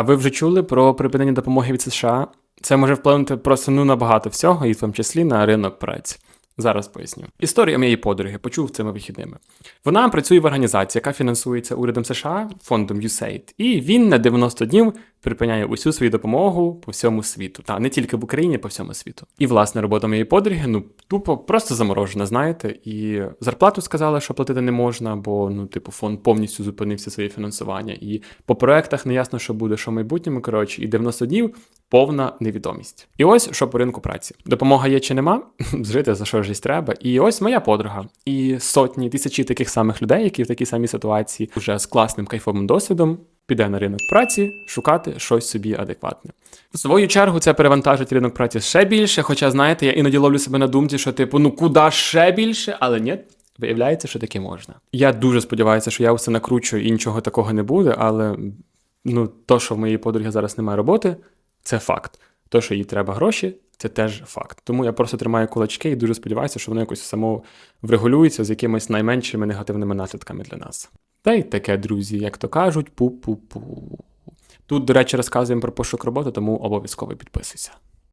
А ви вже чули про припинення допомоги від США? Це може вплинути просто ну на багато всього, і в тому числі на ринок праці. Зараз поясню. Історія моєї подруги почув цими вихідними. Вона працює в організації, яка фінансується урядом США, фондом USAID, і він на 90 днів припиняє усю свою допомогу по всьому світу, та не тільки в Україні, по всьому світу. І власне робота моєї подруги, ну тупо просто заморожена, знаєте. І зарплату сказали, що платити не можна, бо ну, типу, фонд повністю зупинився своє фінансування. І по проектах не ясно, що буде, що в майбутньому. Коротше, і 90 днів повна невідомість. І ось що по ринку праці. Допомога є чи нема? Жити за що жись треба. І ось моя подруга. І сотні, тисячі таких самих людей, які в такій самій ситуації, вже з класним кайфовим досвідом. Піде на ринок праці шукати щось собі адекватне. В свою чергу це перевантажить ринок праці ще більше. Хоча, знаєте, я іноді ловлю себе на думці, що типу, ну куди ще більше, але ні, виявляється, що таке можна. Я дуже сподіваюся, що я все накручу і нічого такого не буде, але ну, то, що в моєї подруги зараз немає роботи, це факт. То, що їй треба гроші, це теж факт. Тому я просто тримаю кулачки і дуже сподіваюся, що воно якось само врегулюється з якимись найменшими негативними наслідками для нас. Та й таке, друзі, як то кажуть, пу-пу-пу. Тут, до речі, розказуємо про пошук роботи, тому обов'язково підписуйся.